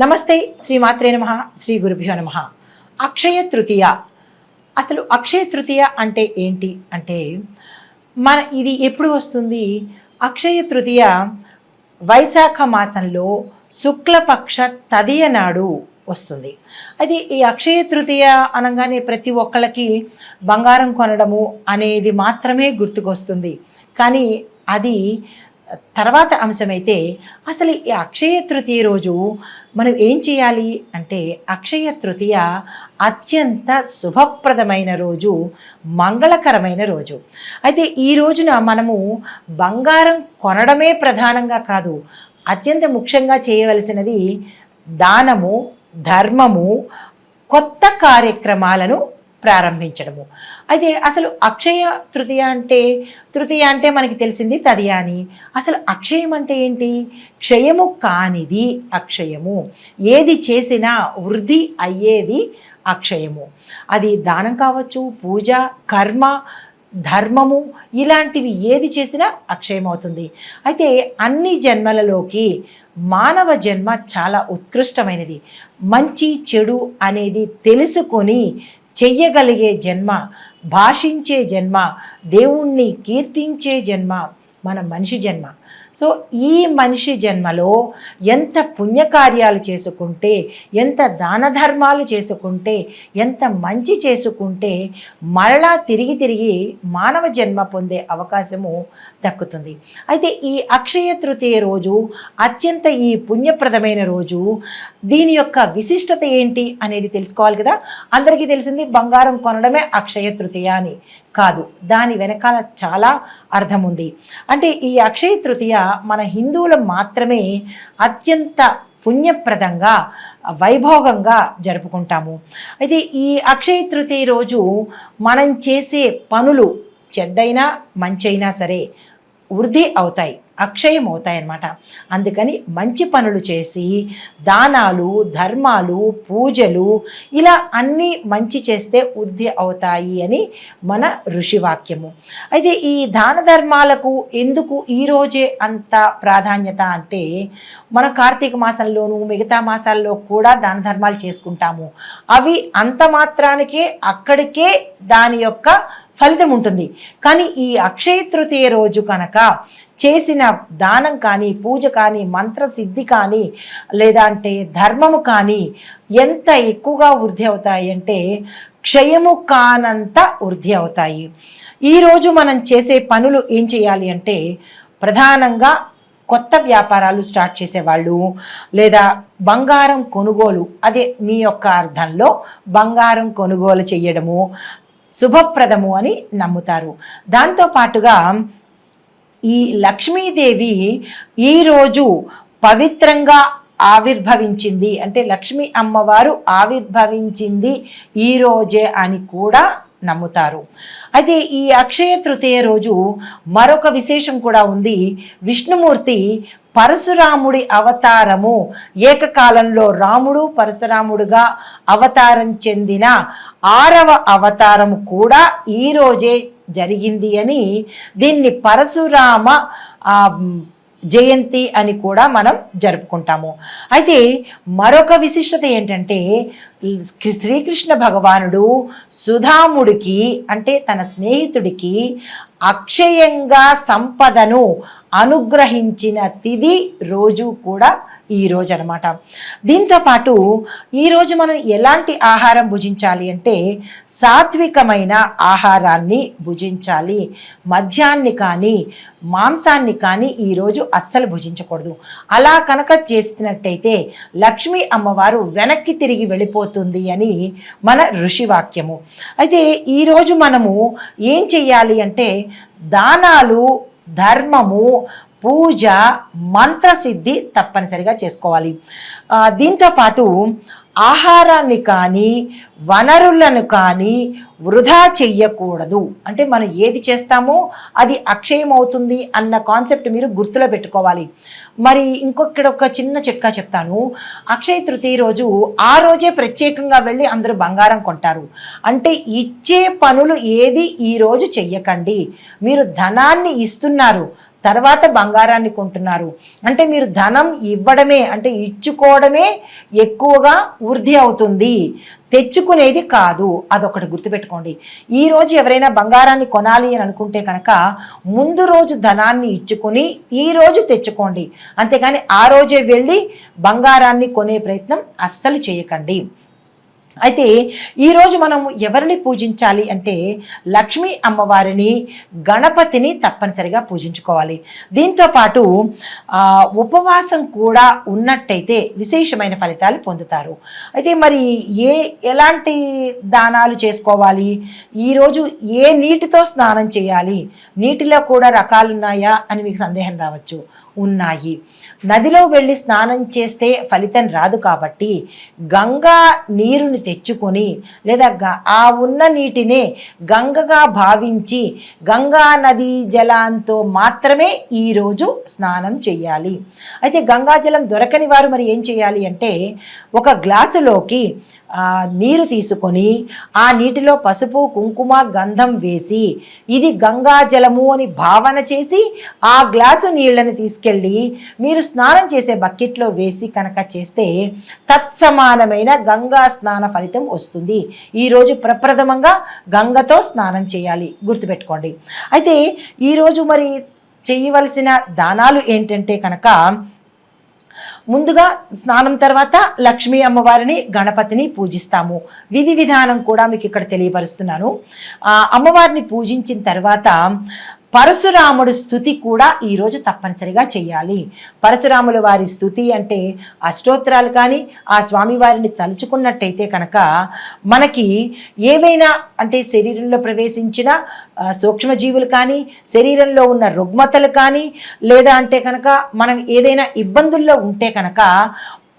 నమస్తే శ్రీ మాత్రే నమ శ్రీ గురుభ్యో నమ. అక్షయ తృతీయ. అసలు అక్షయ తృతీయ అంటే ఏంటి? అంటే మన ఇది ఎప్పుడు వస్తుంది? అక్షయ తృతీయ వైశాఖ మాసంలో శుక్లపక్ష తదియ నాడు వస్తుంది. అయితే ఈ అక్షయ తృతీయ అనగానే ప్రతి ఒక్కళ్ళకి బంగారం కొనడము అనేది మాత్రమే గుర్తుకొస్తుంది. కానీ అది తర్వాత అంశమైతే అసలు ఈ అక్షయ తృతీయ రోజు మనం ఏం చేయాలి అంటే అక్షయ తృతీయ అత్యంత శుభప్రదమైన రోజు మంగళకరమైన రోజు. అయితే ఈ రోజున మనము బంగారం కొనడమే ప్రధానంగా కాదు అత్యంత ముఖ్యంగా చేయవలసినది దానము ధర్మము కొత్త కార్యక్రమాలను ప్రారంభించడము. అయితే అసలు అక్షయ తృతీయ అంటే తృతీయ అంటే మనకి తెలిసింది తదియ అని అసలు అక్షయం అంటే ఏంటి? క్షయము కానిది అక్షయము. ఏది చేసినా వృద్ధి అయ్యేది అక్షయము. అది దానం కావచ్చు పూజ కర్మ ధర్మము ఇలాంటివి ఏది చేసినా అక్షయమవుతుంది అయితే అన్ని జన్మలలోకి మానవ జన్మ చాలా ఉత్కృష్టమైనది. మంచి చెడు అనేది తెలుసుకొని చెయ్యగలిగే జన్మ భాషించే జన్మ దేవుణ్ణి కీర్తించే జన్మ మన మనిషి జన్మ. సో ఈ మనిషి జన్మలో ఎంత పుణ్యకార్యాలు చేసుకుంటే ఎంత దాన ధర్మాలు చేసుకుంటే ఎంత మంచి చేసుకుంటే మరలా తిరిగి తిరిగి మానవ జన్మ పొందే అవకాశము దక్కుతుంది. అయితే ఈ అక్షయ తృతీయ రోజు అత్యంత ఈ పుణ్యప్రదమైన రోజు దీని యొక్క విశిష్టత ఏంటి అనేది తెలుసుకోవాలి కదా? అందరికీ తెలిసింది బంగారం కొనడమే అక్షయ తృతీయ అని కాదు. దాని వెనకాల చాలా అర్థం ఉంది అంటే ఈ అక్షయ తృతీయ మన హిందువులు మాత్రమే అత్యంత పుణ్యప్రదంగా వైభోగంగా జరుపుకుంటాము. అయితే ఈ అక్షయ తృతీయ రోజు మనం చేసే పనులు చెడ్డైనా మంచైనా సరే వృద్ధి అవుతాయి అక్షయం అవుతాయి అన్నమాట అందుకని మంచి పనులు చేసి దానాలు ధర్మాలు పూజలు ఇలా అన్నీ మంచి చేస్తే వృద్ధి అవుతాయి అని మన ఋషివాక్యము అయితే ఈ దాన ధర్మాలకు ఎందుకు ఈరోజే అంత ప్రాధాన్యత అంటే మన కార్తీక మాసంలోనూ మిగతా మాసాల్లో కూడా దాన ధర్మాలు చేసుకుంటాము. అవి అంత మాత్రానికే అక్కడికే దాని యొక్క ఫలితం ఉంటుంది. కానీ ఈ అక్షయ తృతీయ రోజు కనుక చేసిన దానం కానీ పూజ కానీ మంత్ర సిద్ధి కానీ లేదా అంటే ధర్మము కానీ ఎంత ఎక్కువగా వృద్ధి అవుతాయి అంటే క్షయము కానంత వృద్ధి అవుతాయి. ఈరోజు మనం చేసే పనులు ఏం చేయాలి అంటే ప్రధానంగా కొత్త వ్యాపారాలు స్టార్ట్ చేసేవాళ్ళు లేదా బంగారం కొనుగోలు అదే మీ యొక్క అర్థంలో బంగారం కొనుగోలు చేయడము శుభప్రదము అని నమ్ముతారు. దాంతో పాటుగా ఈ లక్ష్మీదేవి ఈరోజు పవిత్రంగా ఆవిర్భవించింది. అంటే లక్ష్మీ అమ్మవారు ఆవిర్భవించింది ఈరోజే అని కూడా నమ్ముతారు. అయితే ఈ అక్షయ తృతీయ రోజు మరొక విశేషం కూడా ఉంది. విష్ణుమూర్తి పరశురాముడి అవతారము. ఏకకాలంలో రాముడు పరశురాముడుగా అవతారం చెందిన ఆరవ అవతారము కూడా ఈరోజే జరిగింది అని దీన్ని పరశురామ జయంతి అని కూడా మనం జరుపుకుంటాము. అయితే మరొక విశిష్టత ఏంటంటే శ్రీకృష్ణ భగవానుడు సుధాముడికి అంటే తన స్నేహితుడికి అక్షయంగా సంపదను అనుగ్రహించిన తిది రోజు కూడా ఈ రోజు అనమాట దీంతో పాటు ఈరోజు మనం ఎలాంటి ఆహారం భుజించాలి అంటే సాత్వికమైన ఆహారాన్ని భుజించాలి. మద్యాన్ని కానీ మాంసాన్ని కానీ ఈరోజు అస్సలు భుజించకూడదు. అలా కనుక చేసినట్టయితే లక్ష్మీ అమ్మవారు వెనక్కి తిరిగి వెళ్ళిపోతుంది అని మన ఋషివాక్యము అయితే ఈరోజు మనము ఏం చెయ్యాలి అంటే దానాలు ధర్మము పూజ మంత్రసిద్ధి తప్పనిసరిగా చేసుకోవాలి. దీంతో పాటు ఆహారాన్ని కానీ వనరులను కానీ వృధా చెయ్యకూడదు. అంటే మనం ఏది చేస్తామో అది అక్షయం అవుతుంది అన్న కాన్సెప్ట్ మీరు గుర్తులో పెట్టుకోవాలి. మరి ఇంకొక్కడ ఒక చిన్న చిట్కా చెప్తాను. అక్షయ తృతీయ రోజు ఆ రోజే ప్రత్యేకంగా వెళ్ళి అందరూ బంగారం కొంటారు. అంటే ఇచ్చే పనులు ఏది ఈరోజు చెయ్యకండి. మీరు ధనాన్ని ఇస్తున్నారు. తర్వాత బంగారాన్ని కొంటున్నారు. అంటే మీరు ధనం ఇవ్వడమే అంటే ఇచ్చుకోవడమే ఎక్కువగా వృద్ధి అవుతుంది. తెచ్చుకునేది కాదు. అదొకటి గుర్తుపెట్టుకోండి. ఈ రోజు ఎవరైనా బంగారాన్ని కొనాలి అని అనుకుంటే కనుక ముందు రోజు ధనాన్ని ఇచ్చుకొని ఈ రోజు తెచ్చుకోండి. అంతేగాని ఆ రోజే వెళ్ళి బంగారాన్ని కొనే ప్రయత్నం అస్సలు చేయకండి. అయితే ఈరోజు మనం ఎవరిని పూజించాలి అంటే లక్ష్మీ అమ్మవారిని గణపతిని తప్పనిసరిగా పూజించుకోవాలి. దీంతో పాటు ఉపవాసం కూడా ఉన్నట్టయితే విశేషమైన ఫలితాలు పొందుతారు. అయితే మరి ఏ ఎలాంటి దానాలు చేసుకోవాలి? ఈరోజు ఏ నీటితో స్నానం చేయాలి? నీటిలో కూడా రకాలున్నాయా అని మీకు సందేహం రావచ్చు. ఉన్నాయి. నదిలో వెళ్ళి స్నానం చేస్తే ఫలితం రాదు కాబట్టి గంగా నీరుని తెచ్చుకొని లేదా గ- ఆ ఉన్న నీటినే గంగగా భావించి గంగా నదీ జలంతో మాత్రమే ఈరోజు స్నానం చేయాలి అయితే గంగా జలం దొరకని వారు మరి ఏం చేయాలి అంటే ఒక గ్లాసులోకి నీరు తీసుకొని ఆ నీటిలో పసుపు కుంకుమ గంధం వేసి ఇది గంగా జలము అని భావన చేసి ఆ గ్లాసు నీళ్ళను తీసుకెళ్ళి మీరు స్నానం చేసే బకెట్లో వేసి కనుక చేస్తే తత్సమానమైన గంగా స్నాన ఫలితం వస్తుంది. ఈరోజు ప్రప్రథమంగా గంగతో స్నానం చేయాలి. గుర్తుపెట్టుకోండి. అయితే ఈరోజు మరి చేయవలసిన దానాలు ఏంటంటే కనుక ముందుగా స్నానం తర్వాత లక్ష్మీ అమ్మవారిని గణపతిని పూజిస్తాము. విధి విధానం కూడా మీకు ఇక్కడ తెలియపరుస్తున్నాను. అమ్మవారిని పూజించిన తర్వాత పరశురాముడు స్థుతి కూడా ఈరోజు తప్పనిసరిగా చేయాలి. పరశురాముల వారి స్థుతి అంటే అష్టోత్తరాలు కానీ ఆ స్వామివారిని తలుచుకున్నట్టయితే కనుక మనకి ఏవైనా అంటే శరీరంలో ప్రవేశించిన సూక్ష్మజీవులు కానీ శరీరంలో ఉన్న రుగ్మతలు కానీ లేదా అంటే కనుక మనం ఏదైనా ఇబ్బందుల్లో ఉంటే కనుక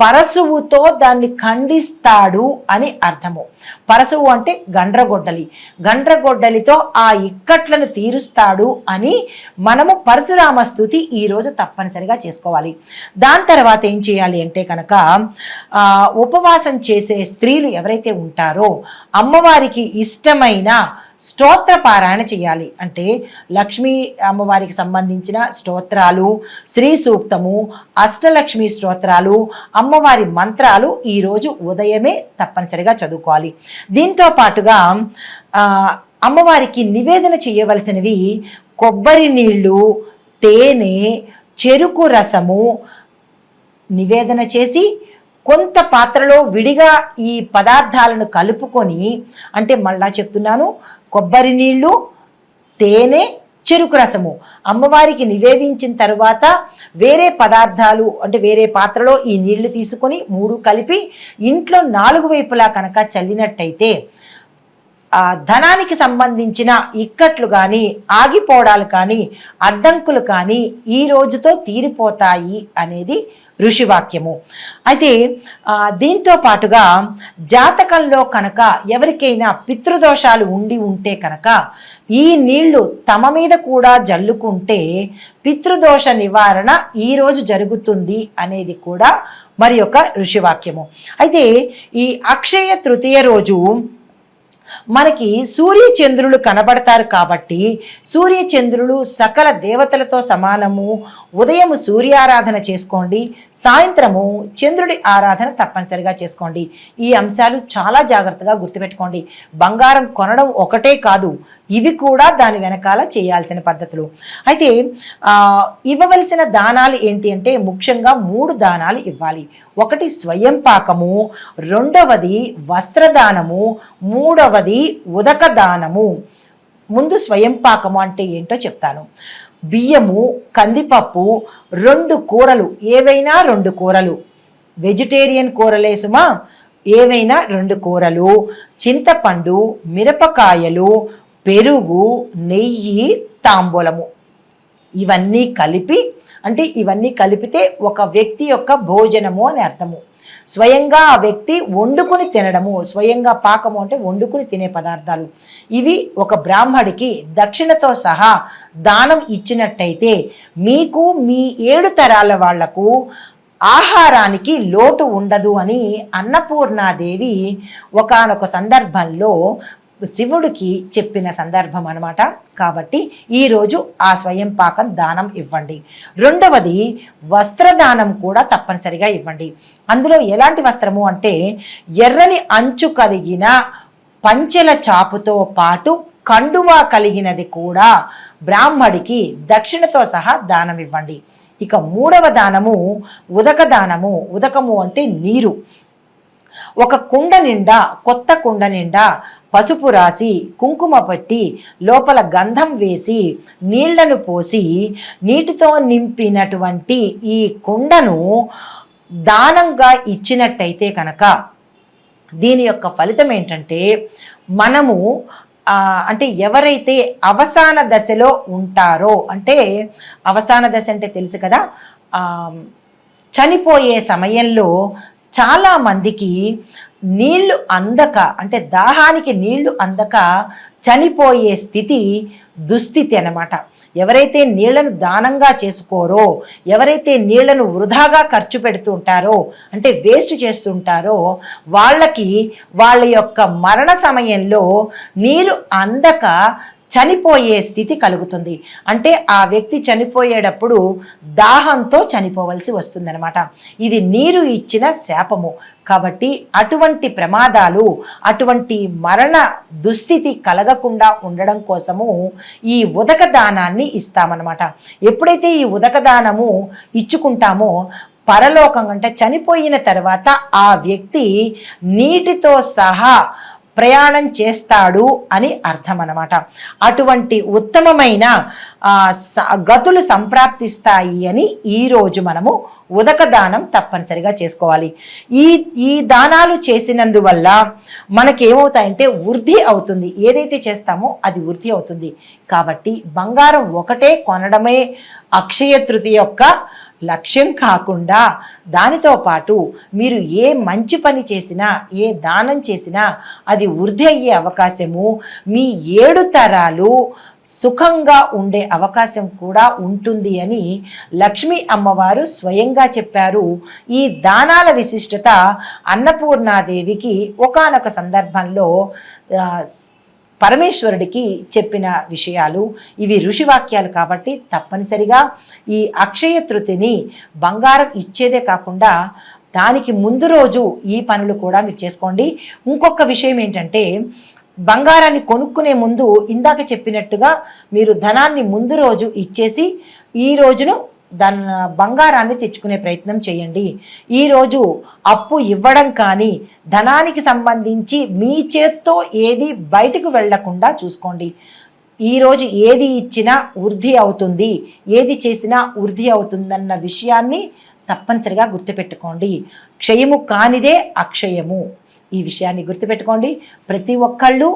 పరశువుతో దాన్ని ఖండిస్తాడు అని అర్థము. పరశువు అంటే గండ్రగొడ్డలి. గండ్రగొడ్డలితో ఆ ఇక్కట్లను తీరుస్తాడు అని మనము పరశురామ స్థుతి ఈరోజు తప్పనిసరిగా చేసుకోవాలి. దాని తర్వాత ఏం చేయాలి అంటే కనుక ఉపవాసం చేసే స్త్రీలు ఎవరైతే ఉంటారో అమ్మవారికి ఇష్టమైన స్తోత్ర పారాయణ చేయాలి. అంటే లక్ష్మీ అమ్మవారికి సంబంధించిన స్తోత్రాలు శ్రీ సూక్తము అష్టలక్ష్మి స్తోత్రాలు అమ్మవారి మంత్రాలు ఈరోజు ఉదయమే తప్పనిసరిగా చదువుకోవాలి. దీంతో పాటుగా అమ్మవారికి నివేదన చేయవలసినవి కొబ్బరి నీళ్ళు తేనె చెరుకు రసము నివేదన చేసి కొంత పాత్రలో విడిగా ఈ పదార్థాలను కలుపుకొని అంటే మళ్ళా చెప్తున్నాను కొబ్బరి నీళ్ళు తేనె చెరుకు రసము అమ్మవారికి నివేదించిన తర్వాత వేరే పదార్థాలు అంటే వేరే పాత్రలో ఈ నీళ్ళు తీసుకొని మూడు కలిపి ఇంట్లో నాలుగు వైపులా కనుక చల్లినట్టయితే ధనానికి సంబంధించిన ఇక్కట్లు కానీ ఆగిపోవడాలు కానీ అడ్డంకులు కానీ ఈ రోజుతో తీరిపోతాయి అనేది ఋషివాక్యము. అయితే దీంతో పాటుగా జాతకంలో కనుక ఎవరికైనా పితృదోషాలు ఉండి ఉంటే కనుక ఈ నీళ్ళు తమ మీద కూడా జల్లుకుంటే పితృదోష నివారణ ఈ రోజు జరుగుతుంది అనేది కూడా మరి యొక్క ఋషివాక్యము. అయితే ఈ అక్షయ తృతీయ రోజు మనకి సూర్యచంద్రులు కనబడతారు కాబట్టి సూర్యచంద్రులు సకల దేవతలతో సమానము. ఉదయం సూర్యారాధన చేసుకోండి సాయంత్రము చంద్రుడి ఆరాధన తప్పనిసరిగా చేసుకోండి. ఈ అంశాలు చాలా జాగ్రత్తగా గుర్తుపెట్టుకోండి. బంగారం కొనడం ఒకటే కాదు ఇవి కూడా దాని వెనకాల చేయాల్సిన పద్ధతులు. అయితే ఇవ్వవలసిన దానాలు ఏంటి అంటే ముఖ్యంగా మూడు దానాలు ఇవ్వాలి. ఒకటి స్వయం పాకము రెండవది వస్త్రదానము మూడవది ఉదక దానము. ముందు స్వయం పాకము అంటే ఏంటో చెప్తాను. బియ్యము కందిపప్పు రెండు కూరలు. ఏవైనా రెండు కూరలు. వెజిటేరియన్ కూరలే సుమా. ఏవైనా రెండు కూరలు. చింతపండు మిరపకాయలు పెరుగు నెయ్యి తాంబూలము. ఇవన్నీ కలిపి అంటే ఇవన్నీ కలిపితే ఒక వ్యక్తి యొక్క భోజనము అని అర్థము. స్వయంగా ఆ వ్యక్తి వండుకుని తినడము స్వయంగా పాకము అంటే వండుకుని తినే పదార్థాలు. ఇవి ఒక బ్రాహ్మడికి దక్షిణతో సహా దానం ఇచ్చినట్టయితే మీకు మీ ఏడు తరాల వాళ్ళకు ఆహారానికి లోటు ఉండదు అని అన్నపూర్ణాదేవి ఒకానొక సందర్భంలో శివుడికి చెప్పిన సందర్భం అనమాట కాబట్టి ఈరోజు ఆ స్వయం పాకం దానం ఇవ్వండి. రెండవది వస్త్రదానం కూడా తప్పనిసరిగా ఇవ్వండి. అందులో ఎలాంటి వస్త్రము అంటే ఎర్రని అంచు కలిగిన పంచెల చాపుతో పాటు కండువా కలిగినది కూడా బ్రాహ్మడికి దక్షిణతో సహా దానం ఇవ్వండి. ఇక మూడవ దానము ఉదక దానము. ఉదకము అంటే నీరు. ఒక కుండ నిండా కొత్త కుండ నిండా పసుపు రాసి కుంకుమ పట్టి లోపల గంధం వేసి నీళ్ళను పోసి నీటితో నింపినటువంటి ఈ కుండను దానంగా ఇచ్చినట్టయితే కనుక దీని యొక్క ఫలితం ఏంటంటే మనము అంటే ఎవరైతే అవసాన దశలో ఉంటారో అంటే అవసాన దశ అంటే తెలుసు కదా చనిపోయే సమయంలో చాలామందికి నీళ్ళు అందక అంటే దాహానికి నీళ్ళు అందక చనిపోయే స్థితి దుస్థితి అనమాట ఎవరైతే నీళ్ళను దానంగా చేసుకోరో ఎవరైతే నీళ్ళను వృధాగా ఖర్చు పెడుతూ ఉంటారో అంటే వేస్ట్ చేస్తుంటారో వాళ్ళకి వాళ్ళ యొక్క మరణ సమయంలో నీరు అందక చనిపోయే స్థితి కలుగుతుంది. అంటే ఆ వ్యక్తి చనిపోయేటప్పుడు దాహంతో చనిపోవలసి వస్తుందనమాట ఇది నీరు ఇచ్చిన శాపము. కాబట్టి అటువంటి ప్రమాదాలు అటువంటి మరణ దుస్థితి కలగకుండా ఉండడం కోసము ఈ ఉదక దానాన్ని ఇస్తామన్నమాట. ఎప్పుడైతే ఈ ఉదక దానము ఇచ్చుకుంటామో పరలోకం అంటే చనిపోయిన తర్వాత ఆ వ్యక్తి నీటితో సహా ప్రయాణం చేస్తాడు అని అర్థం అనమాట అటువంటి ఉత్తమమైన గతులు సంప్రాప్తిస్తాయి అని ఈరోజు మనము ఉదక దానం తప్పనిసరిగా చేసుకోవాలి. ఈ ఈ దానాలు చేసినందువల్ల మనకేమవుతాయంటే వృద్ధి అవుతుంది. ఏదైతే చేస్తామో అది వృద్ధి అవుతుంది. కాబట్టి బంగారం ఒకటే కొనడమే అక్షయ తృతి యొక్క లక్ష్యం కాకుండా దానితో పాటు మీరు ఏ మంచి పని చేసినా ఏ దానం చేసినా అది వృద్ధి అయ్యే అవకాశము. మీ ఏడు తరాలు సుఖంగా ఉండే అవకాశం కూడా ఉంటుంది అని లక్ష్మీ అమ్మవారు స్వయంగా చెప్పారు. ఈ దానాల విశిష్టత అన్నపూర్ణాదేవికి ఒకనొక సందర్భంలో పరమేశ్వరుడికి చెప్పిన విషయాలు ఇవి ఋషివాక్యాలు కాబట్టి తప్పనిసరిగా ఈ అక్షయ తృతిని బంగారం ఇచ్చేదే కాకుండా దానికి ముందు రోజు ఈ పనులు కూడా మీరు చేసుకోండి. ఇంకొక విషయం ఏంటంటే బంగారాన్ని కొనుక్కునే ముందు ఇందాక చెప్పినట్టుగా మీరు ధనాన్ని ముందు రోజు ఇచ్చేసి ఈ రోజును దాని బంగారాన్ని తెచ్చుకునే ప్రయత్నం చేయండి. ఈరోజు అప్పు ఇవ్వడం కానీ ధనానికి సంబంధించి మీ చేత్తో ఏది బయటకు వెళ్ళకుండా చూసుకోండి. ఈరోజు ఏది ఇచ్చినా వృద్ధి అవుతుంది. ఏది చేసినా వృద్ధి అవుతుందన్న విషయాన్ని తప్పనిసరిగా గుర్తుపెట్టుకోండి. క్షయము కానిదే అక్షయము. ఈ విషయాన్ని గుర్తుపెట్టుకోండి. ప్రతి ఒక్కళ్ళు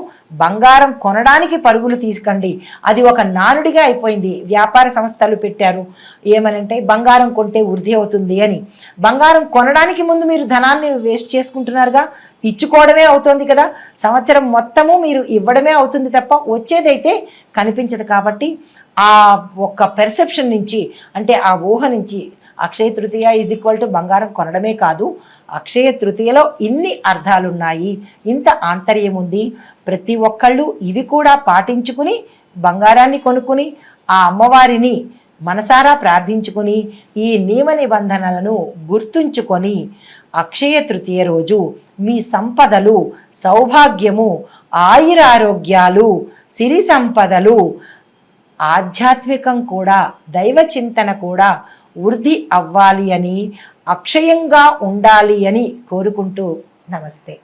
బంగారం కొనడానికి పరుగులు తీసుకండి. అది ఒక నానుడిగా అయిపోయింది. వ్యాపార సంస్థలు పెట్టారు. ఏమనంటే బంగారం కొంటే వృద్ధి అవుతుంది అని. బంగారం కొనడానికి ముందు మీరు ధనాన్ని వేస్ట్ చేసుకుంటున్నారుగా? ఇచ్చుకోవడమే అవుతుంది కదా. సంవత్సరం మొత్తము మీరు ఇవ్వడమే అవుతుంది తప్ప వచ్చేదైతే కనిపించదు కాబట్టి ఆ ఒక్క పెర్సెప్షన్ నుంచి అంటే ఆ ఊహ నుంచి Akshaya Tritiya is equal to బంగారం కొనడమే కాదు. అక్షయ తృతీయలో ఇన్ని అర్థాలున్నాయి. ఇంత ఆంతర్యం ఉంది ప్రతి ఒక్కళ్ళు ఇవి కూడా పాటించుకుని బంగారాన్ని కొనుక్కుని ఆ అమ్మవారిని మనసారా ప్రార్థించుకుని ఈ నియమ నిబంధనలను గుర్తుంచుకొని అక్షయ తృతీయ రోజు మీ సంపదలు సౌభాగ్యము ఆయురారోగ్యాలు సిరి సంపదలు ఆధ్యాత్మికం కూడా దైవ చింతన కూడా వృద్ధి అవ్వాలి అని అక్షయంగా ఉండాలి అని కోరుకుంటూ నమస్తే.